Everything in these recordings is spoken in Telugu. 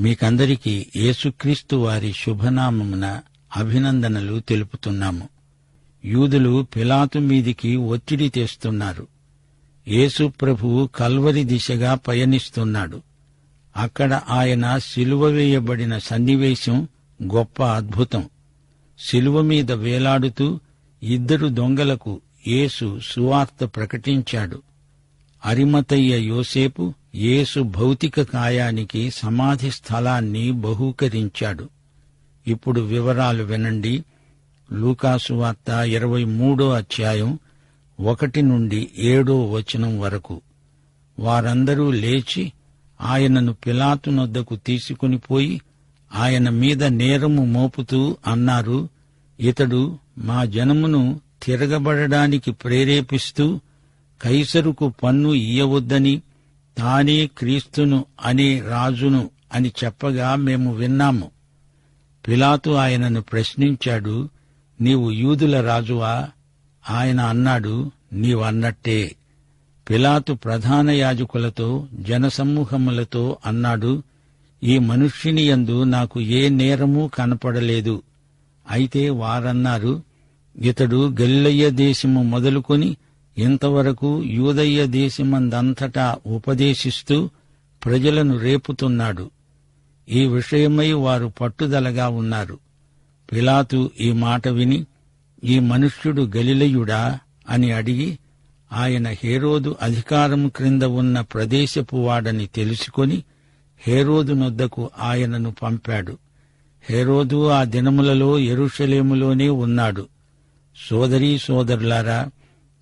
మీకందరికీ యేసుక్రీస్తు వారి శుభనామమున అభినందనలు తెలుపుతున్నాము. యూదులు పిలాతు మీదికి ఒత్తిడి తెస్తున్నారు. యేసు ప్రభువు కల్వరి దిశగా పయనిస్తున్నాడు. అక్కడ ఆయన సిలువ వేయబడిన సన్నివేశం గొప్ప అద్భుతం. సిలువ మీద వేలాడుతూ ఇద్దరు దొంగలకు యేసు సువార్త ప్రకటించాడు. అరిమతయ్య యోసేపు యేసు భౌతిక కాయానికి సమాధి స్థలాన్ని బహూకరించాడు. ఇప్పుడు వివరాలు వినండి. లూకాసు వార్త ఇరవై మూడో అధ్యాయం ఒకటి నుండి ఏడో వచనం వరకు. వారందరూ లేచి ఆయనను పిలాతునొద్దకు తీసుకుని పోయి ఆయన మీద నేరము మోపుతూ అన్నారు ఇతడు మా జనమును తిరగబడడానికి ప్రేరేపిస్తూ కైసరుకు పన్ను ఇయ్యవద్దని తానే క్రీస్తును అనే రాజును అని చెప్పగా మేము విన్నాము. పిలాతు ఆయనను ప్రశ్నించాడు నీవు యూదుల రాజువా? ఆయన అన్నాడు నీవన్నట్టే. పిలాతు ప్రధాన యాజకులతో జనసమూహములతో అన్నాడు ఈ మనుష్యుని యందు నాకు ఏ నేరమూ కనపడలేదు. అయితే వారన్నారు ఇతడు గల్లయ్య దేశము మొదలుకొని ఇంతవరకు యూదయ్య దేశమందంతటా ఉపదేశిస్తూ ప్రజలను రేపుతున్నాడు. ఈ విషయమై వారు పట్టుదలగా ఉన్నారు. పిలాతు ఈ మాట విని ఈ మనుష్యుడు గలిలయుడా? అని అడిగి ఆయన హేరోదు అధికారం క్రింద ఉన్న ప్రదేశపు వాడని తెలుసుకొని హేరోదునొద్దకు ఆయనను పంపాడు. హేరోదు ఆ దినములలో ఎరుషలేములోనే ఉన్నాడు. సోదరీ సోదరులారా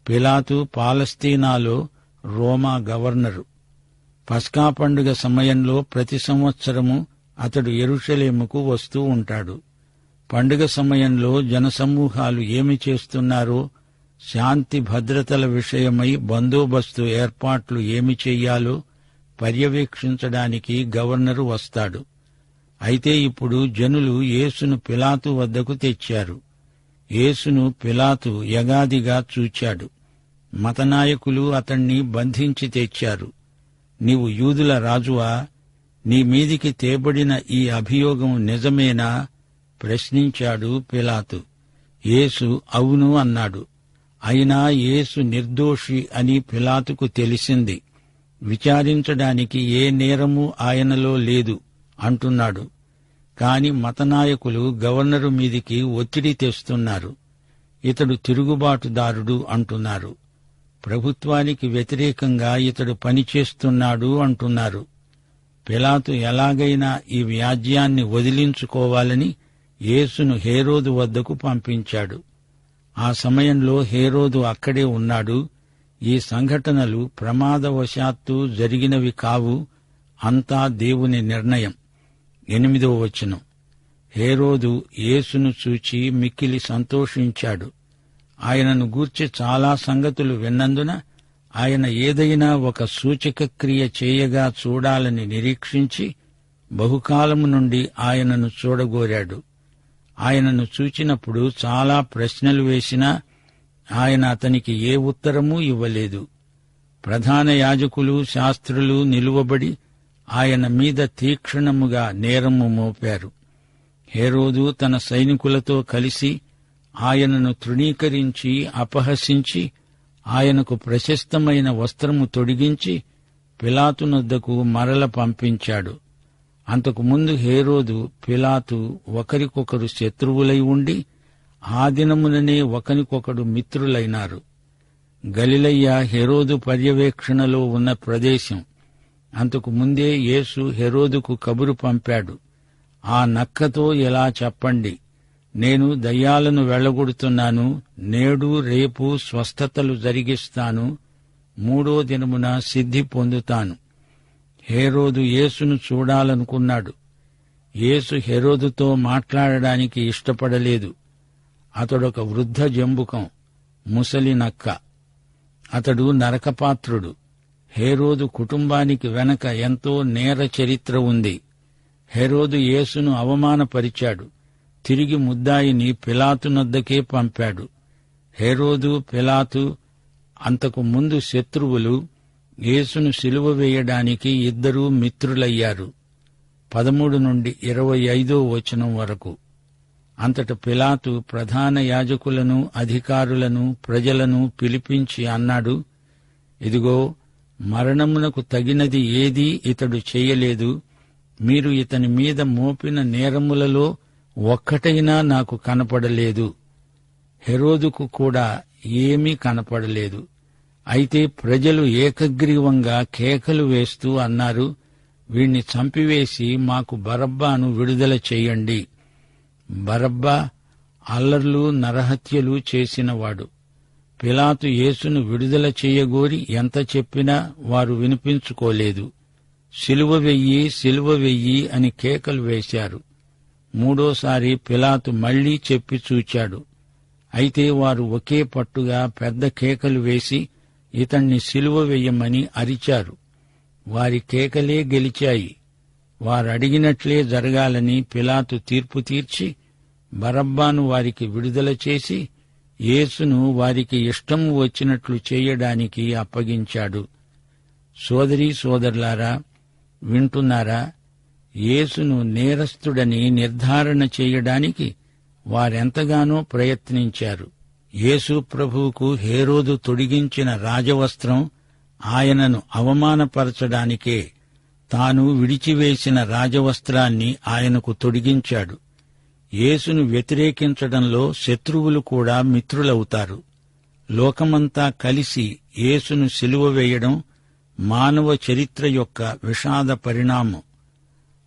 పిలాతు పాలస్తీనాలో రోమా గవర్నరు. పస్కా పండుగ సమయంలో ప్రతి సంవత్సరము అతడు ఎరుషలేముకు వస్తూ ఉంటాడు. పండుగ సమయంలో జనసమూహాలు ఏమి చేస్తున్నారో శాంతి భద్రతల విషయమై బందోబస్తు ఏర్పాట్లు ఏమి చెయ్యాలో పర్యవేక్షించడానికి గవర్నరు వస్తాడు. అయితే ఇప్పుడు జనులు యేసును పిలాతు వద్దకు తెచ్చారు. యేసును పిలాతు యగాదిగా చూచాడు. మతనాయకులు అతణ్ణి బంధించి తెచ్చారు. నీవు యూదుల రాజువా? నీ మీదికి తేబడిన ఈ అభియోగం నిజమేనా? ప్రశ్నించాడు పిలాతు. యేసు అవును అన్నాడు. అయినా యేసు నిర్దోషి అని పిలాతుకు తెలిసింది. విచారించడానికి ఏ నేరము ఆయనలో లేదు అంటున్నాడు. కాని మతనాయకులు గవర్నరు మీదికి ఒత్తిడి తెస్తున్నారు. ఇతడు తిరుగుబాటుదారుడు అంటున్నారు. ప్రభుత్వానికి వ్యతిరేకంగా ఇతడు పనిచేస్తున్నాడు అంటున్నారు. పిలాతు ఎలాగైనా ఈ వ్యాజ్యాన్ని వదిలించుకోవాలని యేసును హేరోదు వద్దకు పంపించాడు. ఆ సమయంలో హేరోదు అక్కడే ఉన్నాడు. ఈ సంఘటనలు ప్రమాదవశాత్తు జరిగినవి కావు. అంతా దేవుని నిర్ణయం. ఎనిమిదో వచనం. హేరోదు యేసును చూచి మిక్కిలి సంతోషించాడు. ఆయనను గూర్చి చాలా సంగతులు విన్నందున ఆయన ఏదైనా ఒక సూచక క్రియ చేయగా చూడాలని నిరీక్షించి బహుకాలము నుండి ఆయనను చూడగోరాడు. ఆయనను చూచినప్పుడు చాలా ప్రశ్నలు వేసినా ఆయన అతనికి ఏ ఉత్తరమూ ఇవ్వలేదు. ప్రధాన యాజకులు శాస్త్రులు నిలువబడి ఆయన మీద తీక్షణముగా నేరము మోపారు. హేరోదు తన సైనికులతో కలిసి ఆయనను తృణీకరించి అపహసించి ఆయనకు ప్రశస్తమైన వస్త్రము తొడిగించి పిలాతునొద్దకు మరల పంపించాడు. అంతకుముందు హేరోదు పిలాతు ఒకరికొకరు శత్రువులై ఉండి ఆ దినముననే ఒకనికొకడు మిత్రులైనారు. గలిలయ్య హెరోదు పర్యవేక్షణలో ఉన్న ప్రదేశం అంతకు ముందే యేసు హెరోదుకు కబురు పంపాడు. ఆ నక్కతో ఎలా చెప్పండి? నేను దయ్యాలను వెళ్ళగొడుతున్నాను నేడు రేపు స్వస్థతలు జరిగిస్తాను మూడో దినమున సిద్ధి పొందుతాను. హేరోదు యేసును చూడాలనుకున్నాడు. యేసు హెరోదుతో మాట్లాడడానికి ఇష్టపడలేదు. అతడొక వృద్ధ జంబుకం ముసలి నక్క. అతడు నరకపాత్రుడు. హేరోదు కుటుంబానికి వెనక ఎంతో నేర చరిత్ర ఉంది. హెరోదు యేసును అవమానపరిచాడు. తిరిగి ముద్దాయిని పిలాతునొద్దకే పంపాడు. హెరోదు పిలాతు అంతకు ముందు శత్రువులు యేసును సిలువ వేయడానికి ఇద్దరూ మిత్రులయ్యారు. పదమూడు నుండి ఇరవై ఐదో వచనం వరకు. అంతట పిలాతు ప్రధాన యాజకులను అధికారులను ప్రజలను పిలిపించి అన్నాడు ఇదిగో మరణమునకు తగినది ఏదీ ఇతడు చేయలేదు. మీరు ఇతని మీద మోపిన నేరములలో ఒక్కటైనా నాకు కనపడలేదు. హెరోదుకు కూడా ఏమీ కనపడలేదు. అయితే ప్రజలు ఏకగ్రీవంగా కేకలు వేస్తూ అన్నారు వీణ్ణి చంపివేసి మాకు బరబ్బాను విడుదల చెయ్యండి బరబ్బా అల్లర్లు నరహత్యలు చేసినవాడు. పిలాతు యేసును విడుదల చెయ్యగోరి ఎంత చెప్పినా వారు వినిపించుకోలేదు. సిలువ వెయ్యి సిలువ వెయ్యి అని కేకలు వేశారు. మూడోసారి పిలాతు మళ్ళీ చెప్పి చూచాడు. అయితే వారు ఒకే పట్టుగా పెద్ద కేకలు వేసి ఇతణ్ణి సిలువ వెయ్యమని అరిచారు. వారి కేకలే గెలిచాయి. వారడిగినట్లే జరగాలని పిలాతు తీర్పు తీర్చి బరబ్బాను వారికి విడుదల చేసి యేసును వారికి ఇష్టం వచ్చినట్లు చేయడానికి అప్పగించాడు. సోదరీ సోదరులారా వింటున్నారా? యేసును నేరస్తుడని నిర్ధారణ చేయడానికి వారెంతగానో ప్రయత్నించారు. యేసు ప్రభువుకు హేరోదు తొడిగించిన రాజవస్త్రం ఆయనను అవమానపరచడానికే తాను విడిచివేసిన రాజవస్త్రాన్ని ఆయనకు తొడిగించాడు. యేసును వ్యతిరేకించడంలో శత్రువులు కూడా మిత్రులవుతారు. లోకమంతా కలిసి యేసును సిలువ వేయడం మానవ చరిత్ర యొక్క విషాద పరిణామం.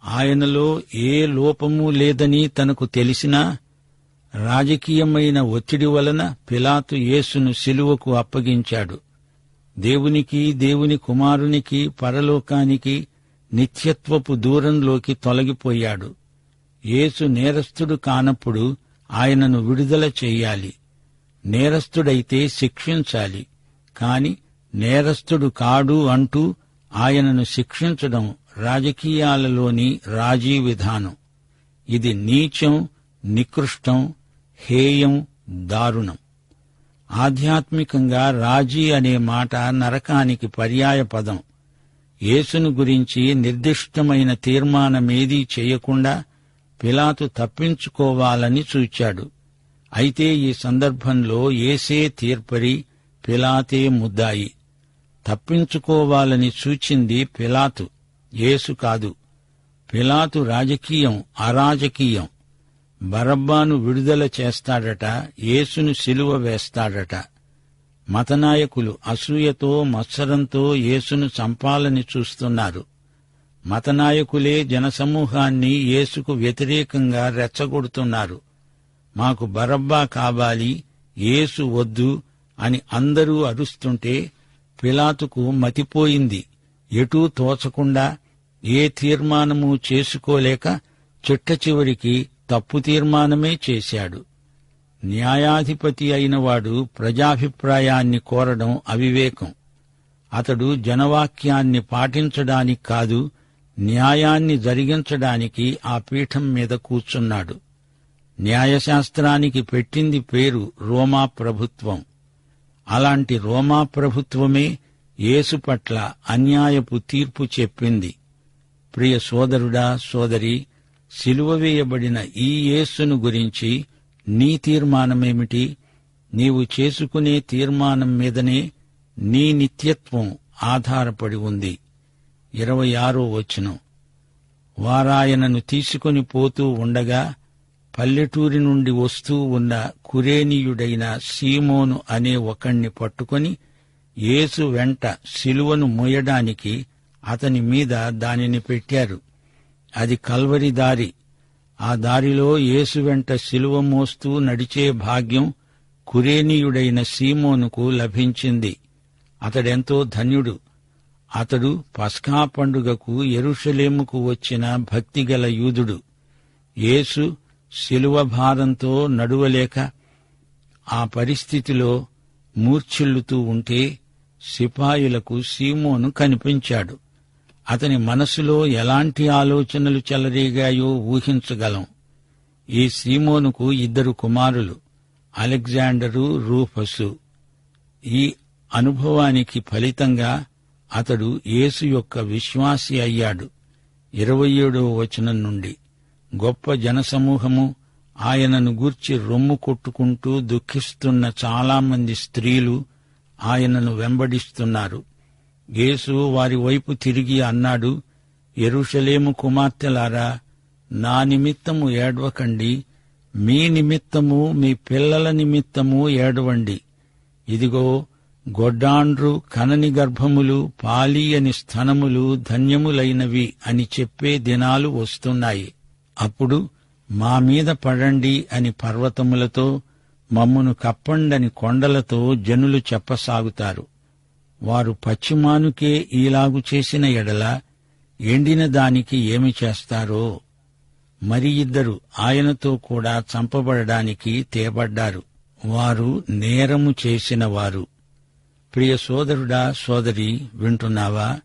ఆయనలో ఏ లోపమూ లేదని తనకు తెలిసినా రాజకీయమైన ఒత్తిడి వలన పిలాతు యేసును సిలువకు అప్పగించాడు. దేవునికి దేవుని కుమారునికి పరలోకానికి నిత్యత్వపు దూరంలోకి తొలగిపోయాడు. యేసు నేరస్తుడు కానప్పుడు ఆయనను విడుదల చెయ్యాలి నేరస్తుడైతే శిక్షించాలి. కాని నేరస్తుడు కాడు అంటూ ఆయనను శిక్షించడం రాజకీయాలలోని రాజీ విధానం. ఇది నీచం నికృష్టం హేయం దారుణం. ఆధ్యాత్మికంగా రాజీ అనే మాట నరకానికి పర్యాయ పదం. యేసును గురించి నిర్దిష్టమైన తీర్మానమేదీ చేయకుండా పిలాతు తప్పించుకోవాలని చూచాడు. అయితే ఈ సందర్భంలో ఏసే తీర్పరి పిలాతే ముద్దాయి. తప్పించుకోవాలని సూచింది పిలాతు. యేసు కాదు. పిలాతు రాజకీయం అరాజకీయం. బరబ్బాను విడుదల చేస్తాడట యేసును సిలువ వేస్తాడట. మతనాయకులు అసూయతో మత్సరంతో యేసును చంపాలని చూస్తున్నారు. మతనాయకులే జనసమూహాన్ని యేసుకు వ్యతిరేకంగా రెచ్చగొడుతున్నారు. మాకు బరబ్బా కావాలి యేసు వద్దు అని అందరూ అరుస్తుంటే పిలాతుకు మతిపోయింది. ఎటూ తోచకుండా ఏ తీర్మానము చేసుకోలేక చిట్ట చివరికి తప్పు తీర్మానమే చేశాడు. న్యాయాధిపతి అయినవాడు ప్రజాభిప్రాయాన్ని కోరడం అవివేకం. అతడు జనవాక్యాన్ని పాటించడానికి కాదు న్యాయాన్ని జరిగించడానికి ఆ పీఠం మీద కూర్చున్నాడు. న్యాయశాస్త్రానికి పెట్టింది పేరు రోమా ప్రభుత్వం. అలాంటి రోమా ప్రభుత్వమే యేసు పట్ల అన్యాయపు తీర్పు చెప్పింది. ప్రియ సోదరుడా సోదరి సిలువ వేయబడిన ఈ యేసును గురించి నీ తీర్మానమేమిటి? నీవు చేసుకునే తీర్మానం మీదనే నీ నిత్యత్వం ఆధారపడి ఉంది. ఇరవై ఆరో వచనం. వారాయనను తీసుకొని పోతూ ఉండగా పల్లెటూరి నుండి వస్తూ ఉన్న కురేనీయుడైన సీమోను అనే ఒకణ్ణి పట్టుకొని యేసు వెంట శిలువను మోయడానికి అతని మీద దానిని పెట్టారు. అది కల్వరి దారి. ఆ దారిలో యేసు వెంట శిలువ మోస్తూ నడిచే భాగ్యం కురేనీయుడైన సీమోనుకు లభించింది. అతడెంతో ధన్యుడు. అతడు పస్కా పండుగకు ఎరుషలేముకు వచ్చిన భక్తిగల యూదుడు. యేసు శిలువ భారంతో నడువలేక ఆ పరిస్థితిలో మూర్ఛిల్లుతూ ఉంటే సిపాయులకు సీమోను కనిపించాడు. అతని మనసులో ఎలాంటి ఆలోచనలు చెలరేగాయో ఊహించగలం. ఈ సీమోనుకు ఇద్దరు కుమారులు అలెగ్జాండరు రూఫసు. ఈ అనుభవానికి ఫలితంగా అతడు యేసు యొక్క విశ్వాసి అయ్యాడు. ఇరవై ఏడవ వచనం నుండి గొప్ప జనసమూహము ఆయనను గూర్చి రొమ్ము కొట్టుకుంటూ దుఃఖిస్తున్న చాలామంది స్త్రీలు ఆయనను వెంబడిస్తున్నారు. యేసు వారి వైపు తిరిగి అన్నాడు ఎరుషలేము కుమార్తెలారా నా నిమిత్తము ఏడవకండి. మీ నిమిత్తము మీ పిల్లల నిమిత్తము ఏడవండి. ఇదిగో గొడ్డాండ్రు కనని గర్భములు పాలీయని స్థనములు ధన్యములైనవి అని చెప్పే దినాలు వస్తున్నాయి. అప్పుడు మా మీద పడండి అని పర్వతములతో మమ్మును కప్పండని కొండలతో జనులు చెప్పసాగుతారు. వారు పశ్చిమానుకే ఈలాగు చేసిన ఎడల ఎండిన దానికి ఏమి చేస్తారో? మరి ఇద్దరు ఆయనతో కూడా చంపబడడానికి తేబడ్డారు. వారు నేరము చేసినవారు ప్రియ సోదరుడా సోదరి వింటున్నావా?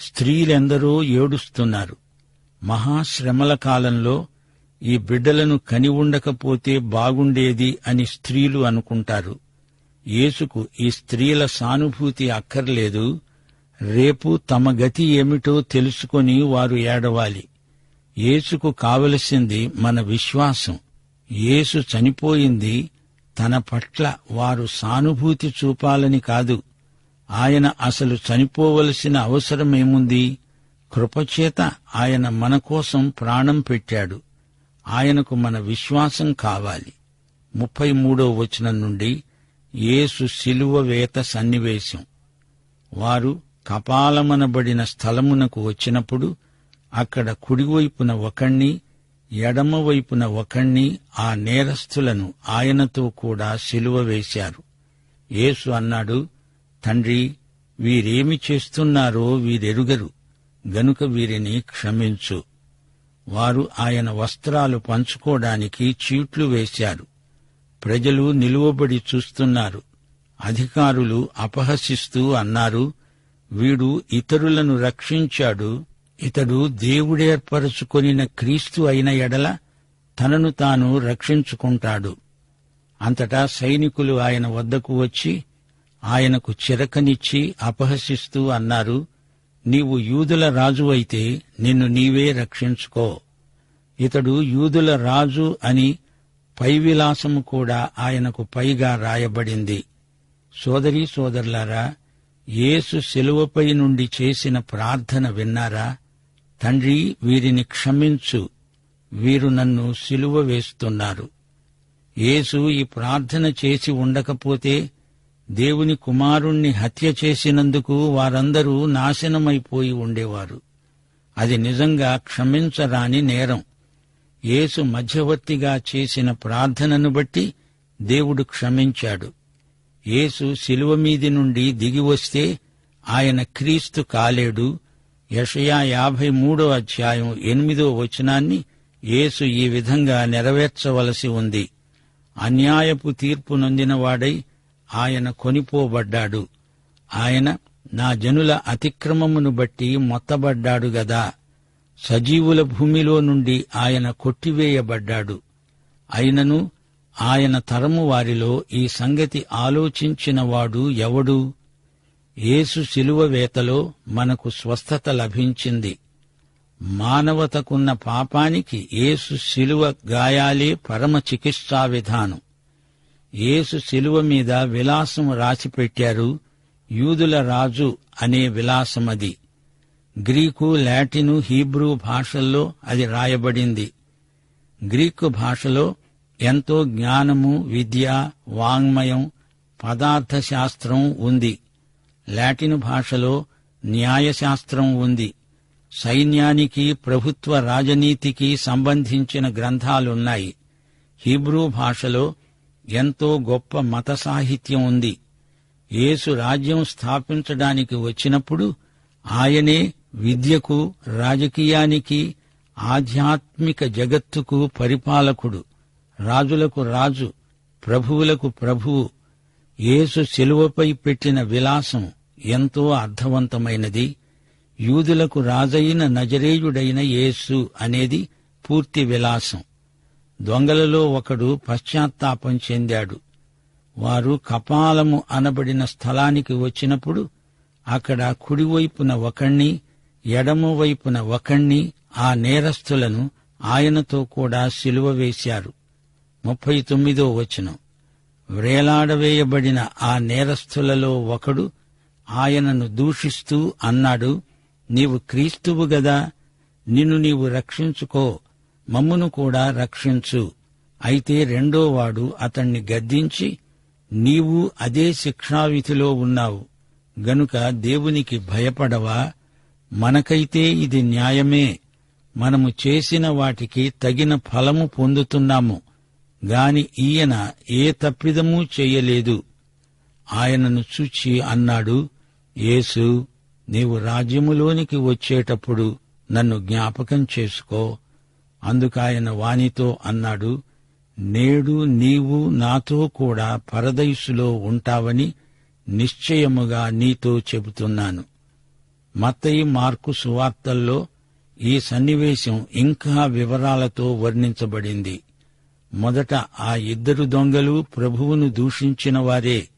స్త్రీలెందరో ఏడుస్తున్నారు. మహాశ్రమల కాలంలో ఈ బిడ్డలను కని ఉండకపోతే బాగుండేది అని స్త్రీలు అనుకుంటారు. యేసుకు ఈ స్త్రీల సానుభూతి అక్కర్లేదు. రేపు తమ గతి ఏమిటో తెలుసుకొని వారు ఏడవాలి. యేసుకు కావలసింది మన విశ్వాసం. యేసు చనిపోయింది తన పట్ల వారు సానుభూతి చూపాలని కాదు. ఆయన అసలు చనిపోవలసిన అవసరమేముంది కృపచేత ఆయన మన కోసం ప్రాణం పెట్టాడు. ఆయనకు మన విశ్వాసం కావాలి. ముప్పై మూడో వచనం నుండి యేసు శిలువ వేత సన్నివేశం. వారు కపాలమనబడిన స్థలమునకు వచ్చినప్పుడు అక్కడ కుడివైపున ఒకణ్ణి ఎడమవైపున ఒకణ్ణి ఆ నేరస్థులను ఆయనతో కూడా సిలువ వేశారు. యేసు అన్నాడు తండ్రి వీరేమి చేస్తున్నారో వీరెరుగరు గనుక వీరిని క్షమించు. వారు ఆయన వస్త్రాలు పంచుకోవడానికి చీట్లు వేశారు. ప్రజలు నిలువబడి చూస్తున్నారు. అధికారులు అపహసిస్తూ అన్నారు వీడు ఇతరులను రక్షించాడు ఇతడు దేవుడేర్పరచుకొనిన క్రీస్తు అయిన ఎడల తనను తాను రక్షించుకుంటాడు. అంతటా సైనికులు ఆయన వద్దకు వచ్చి ఆయనకు చిరకనిచ్చి అపహసిస్తూ అన్నారు నీవు యూదుల రాజు అయితే నిన్ను నీవే రక్షించుకో. ఇతడు యూదుల రాజు అని పైవిలాసము కూడా ఆయనకు పైగా రాయబడింది. సోదరీ సోదరులారా యేసు శిలువపై నుండి చేసిన ప్రార్థన విన్నారా? తండ్రి వీరిని క్షమించు. వీరు నన్ను సిలువ వేస్తున్నారు. యేసు ఈ ప్రార్థన చేసి ఉండకపోతే దేవుని కుమారుణ్ణి హత్య చేసినందుకు వారందరూ నాశనమైపోయి ఉండేవారు. అది నిజంగా క్షమించరాని నేరం. యేసు మధ్యవర్తిగా చేసిన ప్రార్థనను బట్టి దేవుడు క్షమించాడు. యేసు శిలువ మీది నుండి దిగివస్తే ఆయన క్రీస్తు కాలేడు యషయా యాభై మూడో అధ్యాయం ఎనిమిదో వచనాన్ని యేసు ఈ విధంగా నెరవేర్చవలసి ఉంది. అన్యాయపు తీర్పు నొందినవాడై ఆయన కొనిపోబడ్డాడు. ఆయన నా జనుల అతిక్రమమును బట్టి మొత్తబడ్డాడు గదా. సజీవుల భూమిలో నుండి ఆయన కొట్టివేయబడ్డాడు. అయినను ఆయన తరము వారిలో ఈ సంగతి ఆలోచించినవాడు ఎవడు? యేసు శిలువ వేతలో మనకు స్వస్థత లభించింది. మానవతకున్న పాపానికి యేసు శిలువ గాయాలే పరమ చికిత్సా విధానం. యేసు శిలువ మీద విలాసం రాసిపెట్టారు యూదుల రాజు అనే విలాసమది. గ్రీకు లాటిను హీబ్రూ భాషల్లో అది రాయబడింది. గ్రీకు భాషలో ఎంతో జ్ఞానము విద్య వాంగ్మయం పదార్థ శాస్త్రం ఉంది. లాటిన్ భాషలో న్యాయశాస్త్రం ఉంది. సైన్యానికి ప్రభుత్వ రాజనీతికి సంబంధించిన గ్రంథాలున్నాయి. హీబ్రూ భాషలో ఎంతో గొప్ప మత సాహిత్యం ఉంది. యేసు రాజ్యం స్థాపించడానికి వచ్చినప్పుడు ఆయనే విద్యకు రాజకీయానికి ఆధ్యాత్మిక జగత్తుకు పరిపాలకుడు. రాజులకు రాజు ప్రభువులకు ప్రభువు. యేసు శిలువపై పెట్టిన విలాసం ఎంతో అర్థవంతమైనది. యూదులకు రాజైన నజరేయుడైన యేసు అనేది పూర్తి విలాసం. దొంగలలో ఒకడు పశ్చాత్తాపం చెందాడు. వారు కపాలము అనబడిన స్థలానికి వచ్చినప్పుడు అక్కడ కుడివైపున ఒకణ్ణి ఎడమవైపున ఒకణ్ణి ఆ నేరస్తులను ఆయనతో కూడా సిలువ వేశారు. ముప్పై తొమ్మిదో వచనం. వ్రేలాడవేయబడిన ఆ నేరస్తులలో ఒకడు ఆయనను దూషిస్తూ అన్నాడు నీవు క్రీస్తువు గదా నిన్ను నీవు రక్షించుకో మమ్మును కూడా రక్షించు. అయితే రెండోవాడు అతణ్ణి గద్దించి నీవు అదే శిక్షావిధిలో ఉన్నావు. గనుక దేవునికి భయపడవా? మనకైతే ఇది న్యాయమే. మనము చేసిన వాటికి తగిన ఫలము పొందుతున్నాము. గాని ఈయన ఏ తప్పిదమూ చెయ్యలేదు ఆయనను చూచి అన్నాడు యేసు నీవు రాజ్యములోనికి వచ్చేటప్పుడు నన్ను జ్ఞాపకం చేసుకో. అందుకాయన వానితో అన్నాడు నేడు నీవు నాతో కూడా పరదైసులో ఉంటావని నిశ్చయముగా నీతో చెబుతున్నాను. మత్తయి మార్కు సువార్తల్లో ఈ సన్నివేశం ఇంకా వివరాలతో వర్ణించబడింది. మొదట ఆ ఇద్దరు దొంగలు ప్రభువును దూషించిన వారే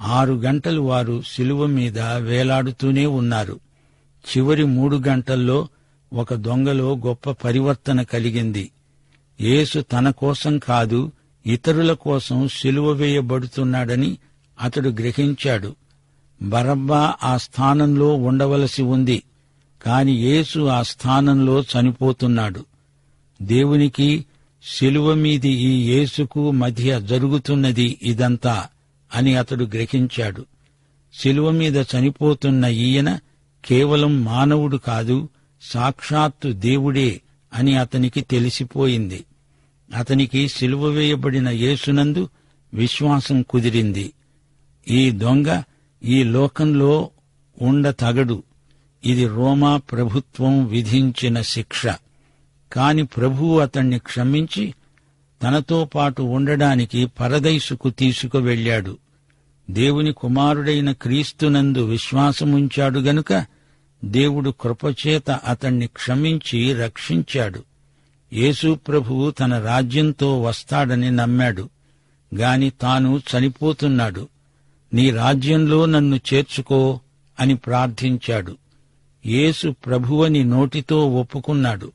ఆరు గంటలు వారు శిలువ మీద వేలాడుతూనే ఉన్నారు. చివరి మూడు గంటల్లో ఒక దొంగలో గొప్ప పరివర్తన కలిగింది. యేసు తన కోసం కాదు ఇతరుల కోసం సిలువ వేయబడుతున్నాడని అతడు గ్రహించాడు. బరబ్బా ఆ స్థానంలో ఉండవలసి ఉంది కాని యేసు ఆ స్థానంలో చనిపోతున్నాడు. దేవునికి శిలువ మీది ఈ యేసుకు మధ్య జరుగుతున్నది ఇదంతా. అని అతడు గ్రహించాడు. శిలువ మీద చనిపోతున్న ఈయన కేవలం మానవుడు కాదు సాక్షాత్తు దేవుడే అని అతనికి తెలిసిపోయింది. అతనికి సిలువ వేయబడిన యేసునందు విశ్వాసం కుదిరింది. ఈ దొంగ ఈ లోకంలో ఉండతగడు. ఇది రోమా ప్రభుత్వం విధించిన శిక్ష. కాని ప్రభువు అతణ్ణి క్షమించి తనతో పాటు ఉండడానికి పరదైసుకు తీసుకువెళ్ళాడు. దేవుని కుమారుడైన క్రీస్తునందు విశ్వాసముంచాడు గనుక దేవుడు కృపచేత అతణ్ణి క్షమించి రక్షించాడు. యేసు ప్రభువు తన రాజ్యంతో వస్తాడని నమ్మాడు. గాని తాను చనిపోతున్నాడు. నీ రాజ్యంలో నన్ను చేర్చుకో అని ప్రార్థించాడు. యేసు ప్రభువని నోటితో ఒప్పుకున్నాడు.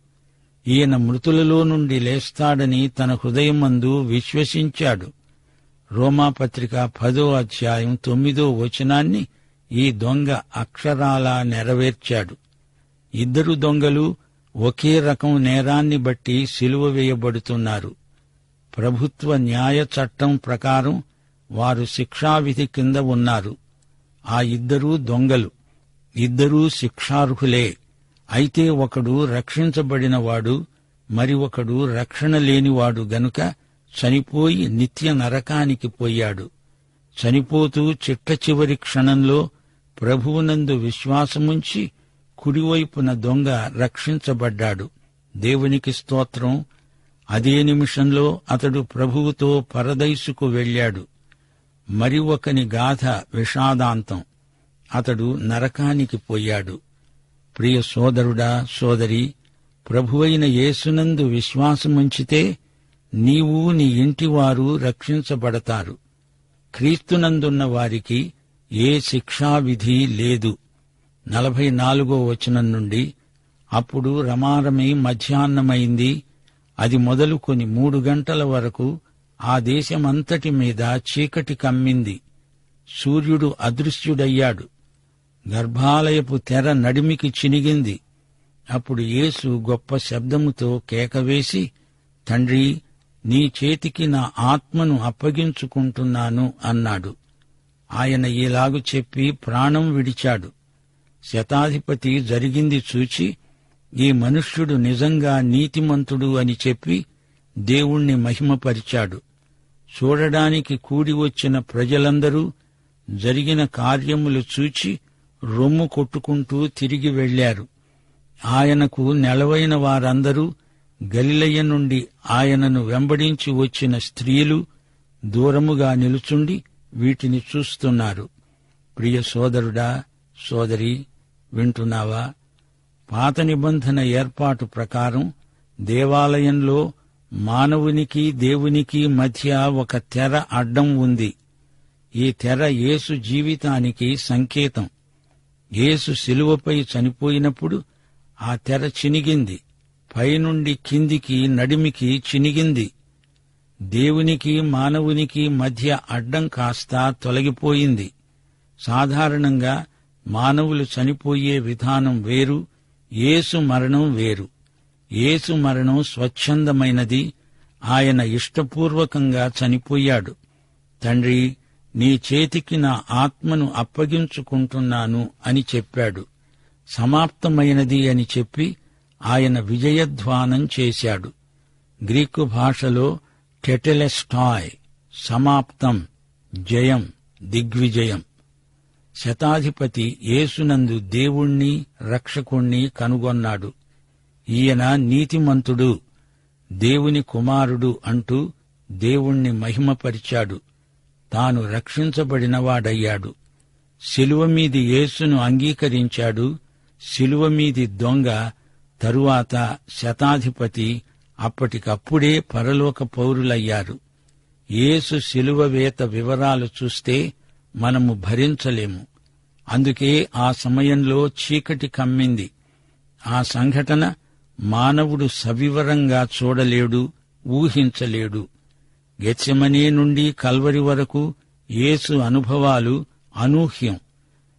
ఈయన మృతులలో నుండి లేస్తాడని తన హృదయమందు విశ్వసించాడు. రోమాపత్రిక పదో అధ్యాయం తొమ్మిదో వచనాన్ని ఈ దొంగ అక్షరాలా నెరవేర్చాడు. ఇద్దరు దొంగలు ఒకే రకం నేరాన్ని బట్టి సిలువ వేయబడుతున్నారు. ప్రభుత్వ న్యాయ చట్టం ప్రకారం వారు శిక్షావిధి కింద ఉన్నారు. ఆ ఇద్దరూ దొంగలు. ఇద్దరూ శిక్షార్హులే. అయితే ఒకడు రక్షించబడినవాడు మరి ఒకడు రక్షణ లేనివాడు గనుక చనిపోయి నిత్య నరకానికి పోయాడు. చనిపోతూ చిట్ట చివరి క్షణంలో ప్రభువునందు విశ్వాసముంచి కుడివైపున దొంగ రక్షించబడ్డాడు. దేవునికి స్తోత్రం. అదే నిమిషంలో అతడు ప్రభువుతో పరదైసుకు వెళ్ళాడు. మరి ఒకని గాథ విషాదాంతం. అతడు నరకానికి పోయాడు. ప్రియ సోదరుడా సోదరి ప్రభువైన యేసునందు విశ్వాసముంచితే నీవు నీ ఇంటివారు రక్షించబడతారు. క్రీస్తునందున్న వారికి ఏ శిక్షావిధి లేదు. నలభై నాలుగో వచనం నుండి అప్పుడు రమారమి మధ్యాహ్నమైంది. అది మొదలుకొని మూడు గంటల వరకు ఆ దేశమంతటి మీద చీకటి కమ్మింది. సూర్యుడు అదృశ్యుడయ్యాడు. గర్భాలయపు తెర నడిమికి చినిగింది. అప్పుడు యేసు గొప్ప శబ్దముతో కేకవేసి తండ్రి నీ చేతికి నా ఆత్మను అప్పగించుకుంటున్నాను అన్నాడు. ఆయన ఇలాగు చెప్పి ప్రాణం విడిచాడు. శతాధిపతి జరిగింది చూచి ఈ మనుష్యుడు నిజంగా నీతిమంతుడు అని చెప్పి దేవుణ్ణి మహిమపరిచాడు. చూడడానికి కూడి వచ్చిన ప్రజలందరూ జరిగిన కార్యములు చూచి రొమ్ము కొట్టుకుంటూ తిరిగి వెళ్ళారు ఆయనకు నెలవైన వారందరూ గలిలయ్య నుండి ఆయనను వెంబడించి వచ్చిన స్త్రీలు దూరముగా నిలుచుండి వీటిని చూస్తున్నారు. ప్రియ సోదరుడా సోదరి వింటున్నావా? పాత నిబంధన ఏర్పాటు ప్రకారం దేవాలయంలో మానవునికి దేవునికి మధ్య ఒక తెర అడ్డం ఉంది. ఈ తెర యేసు జీవితానికి సంకేతం. యేసు శిలువపై చనిపోయినప్పుడు ఆ తెర చినిగింది. పైనుండి కిందికి నడిమికి చినిగింది. దేవునికి మానవునికి మధ్య అడ్డం కాస్త తొలగిపోయింది. సాధారణంగా మానవులు చనిపోయే విధానం వేరు యేసు మరణం వేరు. యేసు మరణం స్వచ్ఛందమైనది. ఆయన ఇష్టపూర్వకంగా చనిపోయాడు. తండ్రి నీ చేతికి నా ఆత్మను అప్పగించుకుంటున్నాను అని చెప్పాడు. సమాప్తమైనది అని చెప్పి ఆయన విజయధ్వానం చేశాడు. గ్రీకు భాషలో టెటెలెస్టాయ్ సమాప్తం జయం దిగ్విజయం. శతాధిపతి యేసునందు దేవుణ్ణి రక్షకుణ్ణి కనుగొన్నాడు. ఈయన నీతిమంతుడు దేవుని కుమారుడు అంటూ దేవుణ్ణి మహిమపరిచాడు. తాను రక్షించబడినవాడయ్యాడు. శిలువ మీది యేసును అంగీకరించాడు. శిలువ మీది దొంగ తరువాత శతాధిపతి అప్పటికప్పుడే పరలోక పౌరులయ్యారు. యేసు శిలువ వేత వివరాలు చూస్తే మనము భరించలేము. అందుకే ఆ సమయంలో చీకటి కమ్మింది. ఆ సంఘటన మానవుడు సవివరంగా చూడలేడు ఊహించలేడు. గెచ్చమనే నుండి కల్వరి వరకు యేసు అనుభవాలు అనూహ్యం.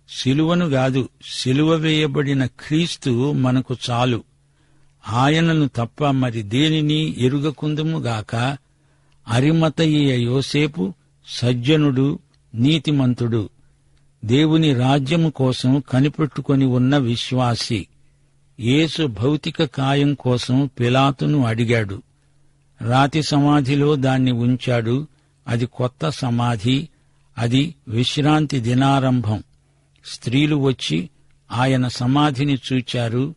శిలువను గాదు శిలువ వేయబడిన క్రీస్తు మనకు చాలు. ఆయనను తప్ప మరి దేనిని ఎరుగకుందుముగాక అరిమతయ్య యోసేపు సజ్జనుడు నీతిమంతుడు. దేవుని రాజ్యము కోసం కనిపెట్టుకొని ఉన్న విశ్వాసి. యేసు భౌతిక కాయం కోసం పిలాతును అడిగాడు. రాతి సమాధిలో దాన్ని ఉంచాడు. అది కొత్త సమాధి. అది విశ్రాంతి దినారంభం. స్త్రీలు వచ్చి ఆయన సమాధిని చూచారు.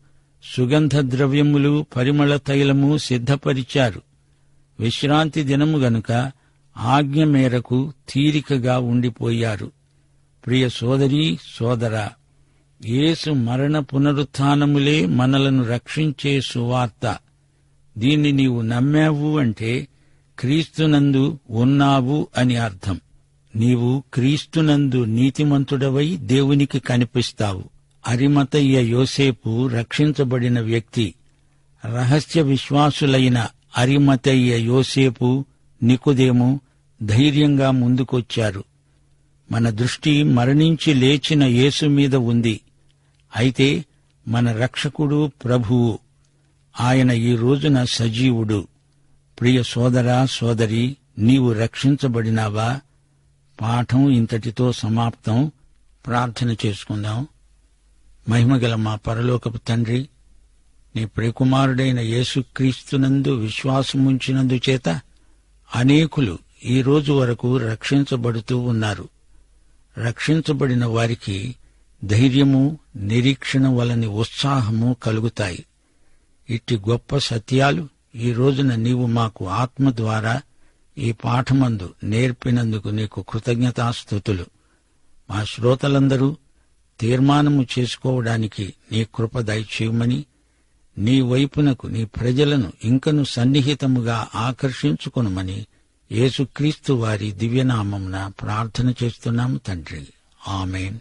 సుగంధ ద్రవ్యములు పరిమళ తైలము సిద్ధపరిచారు. విశ్రాంతి దినము గనుక ఆజ్ఞ మేరకు తీరికగా ఉండిపోయారు. ప్రియ సోదరీ సోదరా యేసు మరణ పునరుత్నములే మనలను రక్షించే సువార్త. దీన్ని నీవు నమ్మావు అంటే క్రీస్తునందు ఉన్నావు అని అర్థం. నీవు క్రీస్తునందు నీతిమంతుడవై దేవునికి కనిపిస్తావు. అరిమతయ్య యోసేపు రక్షించబడిన వ్యక్తి. రహస్య విశ్వాసులైన అరిమతయ్య యోసేపు నికుదేము ధైర్యంగా ముందుకొచ్చారు. మన దృష్టి మరణించి లేచిన యేసు మీద ఉంది. అయితే మన రక్షకుడు ప్రభువు. ఆయన ఈ రోజున సజీవుడు. ప్రియ సోదరా సోదరి నీవు రక్షించబడినావా? పాఠం ఇంతటితో సమాప్తం. ప్రార్థన చేసుకుందాం. మహిమగల మా పరలోకపు తండ్రి నీ ప్రియకుమారుడైన యేసుక్రీస్తునందు విశ్వాసముంచినందు చేత అనేకులు ఈ రోజు వరకు రక్షించబడుతూ ఉన్నారు. రక్షించబడిన వారికి ధైర్యము నిరీక్షణ వలని ఉత్సాహము కలుగుతాయి. ఇట్టి గొప్ప సత్యాలు ఈ రోజున నీవు మాకు ఆత్మ ద్వారా ఈ పాఠమందు నేర్పినందుకు నీకు కృతజ్ఞతాస్థుతులు మా శ్రోతలందరూ తీర్మానము చేసుకోవడానికి నీ కృప దయచేయమని నీ వైపునకు నీ ప్రజలను ఇంకను సన్నిహితముగా ఆకర్షించుకొనమని యేసుక్రీస్తు వారి దివ్యనామమున ప్రార్థన చేస్తున్నాము తండ్రి. ఆమెన్.